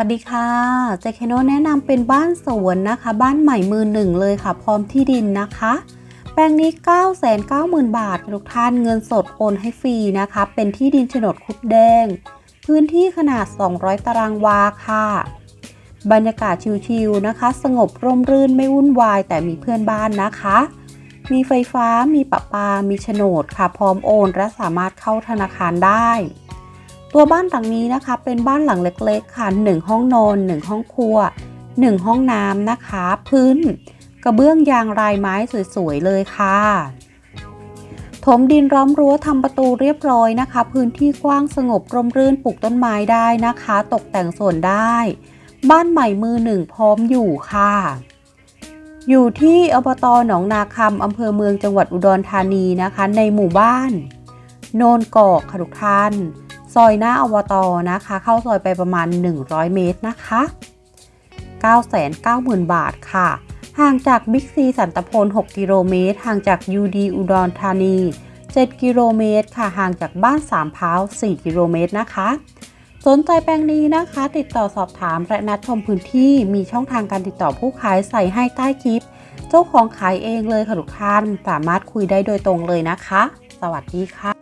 สวัสดีค่ะเจคโนแนะนำเป็นบ้านสวนนะคะ บ้านใหม่มือหนึ่งเลยค่ะ พร้อมที่ดินนะคะ แปลงนี้ 990,000 บาทค่ะทุกท่านเงินสดโอนให้ฟรีนะคะ เป็นที่ดินโฉนดคุดแดง พื้นที่ขนาด 200 ตารางวาค่ะ บรรยากาศชิลๆนะคะ สงบร่มรื่นไม่วุ่นวาย แต่มีเพื่อนบ้านนะคะ มีไฟฟ้ามีประปา มีโฉนดค่ะ พร้อมโอน และสามารถเข้าธนาคารได้ ตัวบ้านหลังนี้นะคะ เป็นบ้านหลังเล็กๆ ค่ะ 1 ห้องนอน1ห้องครัว 1 ห้องน้ำนะคะ พื้น กระเบื้องยางรายไม้สวยๆเลยค่ะ ถมดินล้อมรั้วทำประตูเรียบร้อยนะคะ พื้นที่กว้างสงบร่มรื่นปลูกต้นไม้ได้นะคะ ตกแต่งส่วนได้ บ้านใหม่มือหนึ่งพร้อมอยู่ค่ะ อยู่ที่อบตหนองนาคำอำเภอเมืองจังหวัดอุดรธานีนะคะ ในหมู่บ้าน โนนกอกค่ะทุกท่าน ซอยหน้าอบตนะคะ เข้าซอยไปประมาณ 100 เมตรนะคะ 990,000 บาทค่ะ ห่างจากบิ๊กซีสันตพล 6 กิโลเมตร ห่างจากยูดีอุดรธานี 7 กิโลเมตรค่ะ ห่างจากบ้านสามพร้าว 4 กิโลเมตรนะคะ สนใจแปลงนี้นะคะ ติดต่อสอบถามและนัดชมพื้นที่ มีช่องทางการติดต่อผู้ขายใส่ให้ใต้คลิป เจ้าของขายเองเลยค่ะทุกท่าน สามารถคุยได้โดยตรงเลยนะคะ สวัสดีค่ะ